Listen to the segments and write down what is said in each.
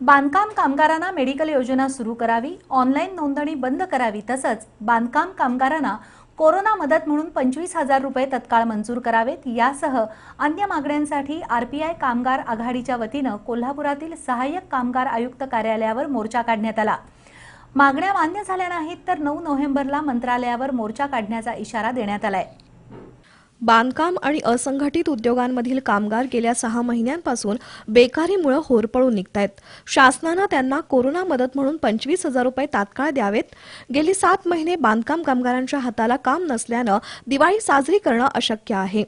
बांधकाम कामगारांना मेडिकल योजना सुरू करावी ऑनलाईन नोंदणी बंद करावी तसंच बांधकाम कामगारांना कोरोना मदत म्हणून पंचवीस हजार रुपये तत्काळ मंजूर करावेत. यासह अन्य मागण्यांसाठी आरपीआय कामगार आघाडीच्या वतीनं कोल्हापुरातील सहाय्यक कामगार आयुक्त कार्यालयावर मोर्चा काढण्यात आला. मागण्या मान्य झाल्या नाहीत तर नऊ नोव्हेंबरला मंत्रालयावर मोर्चा काढण्याचा इशारा देण्यात आलाय. बांधकाम आणि असंघटित उद्योगांमधील कामगार गेल्या सहा महिन्यांपासून बेकारीमुळे होरपळून निघतायत. शासनानं त्यांना कोरोना मदत म्हणून पंचवीस हजार रुपये तात्काळ द्यावेत. गेली सात महिने बांधकाम कामगारांच्या हाताला काम नसल्यानं दिवाळी साजरी करणं अशक्य आहे.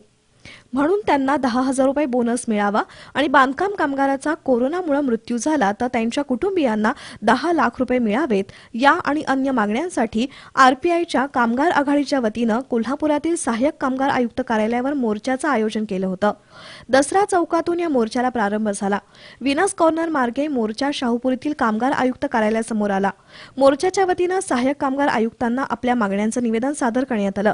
म्हणून त्यांना दहा हजार रुपये बोनस मिळावा. आणि बांधकाम कामगाराचा कोरोनामुळे मृत्यू झाला तर त्यांच्या कुटुंबियांना दहा लाख रुपये मिळावेत. या आणि अन्य मागण्यांसाठी आरपीआयच्या कामगार आघाडीच्या वतीनं कोल्हापुरातील सहाय्यक कामगार आयुक्त कार्यालयावर मोर्चाचं आयोजन केलं होतं. दसरा चौकातून या मोर्चाला प्रारंभ झाला. विनस कॉर्नर मार्गे मोर्चा शाहूपुरीतील कामगार आयुक्त कार्यालयासमोर आला. मोर्चाच्या वतीनं सहाय्यक कामगार आयुक्तांना आपल्या मागण्यांचं निवेदन सादर करण्यात आलं.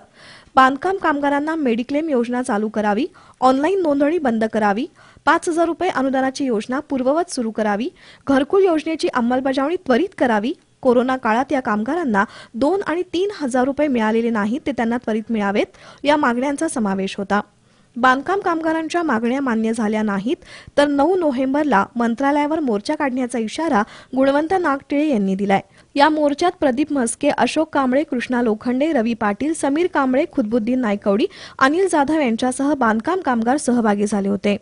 बांधकाम कामगारांना मेडिक्लेम योजना चालू करावी करावी ऑनलाईन नोंदणी बंद करावी पाच हजार रुपये अनुदानाची योजना पूर्ववत सुरू करावी घरकुल योजनेची अंमलबजावणी त्वरित करावी कोरोना काळात या कामगारांना दोन आणि तीन हजार रुपये मिळालेले नाहीत ते त्यांना त्वरित मिळावेत या मागण्यांचा समावेश होता. बांधकाम कामगारांच्या मागण्या मान्य झाल्या नाहीत तर नऊ नोव्हेंबरला मंत्रालयावर मोर्चा काढण्याचा इशारा गुणवंत नागटिळे यांनी दिलाय. या मोर्चात प्रदीप म्हस्के अशोक कांबळे कृष्णा लोखंडे रवी पाटील समीर कांबळे खुदबुद्दीन नायकवडी अनिल जाधव यांच्यासह बांधकाम कामगार सहभागी झाले होते.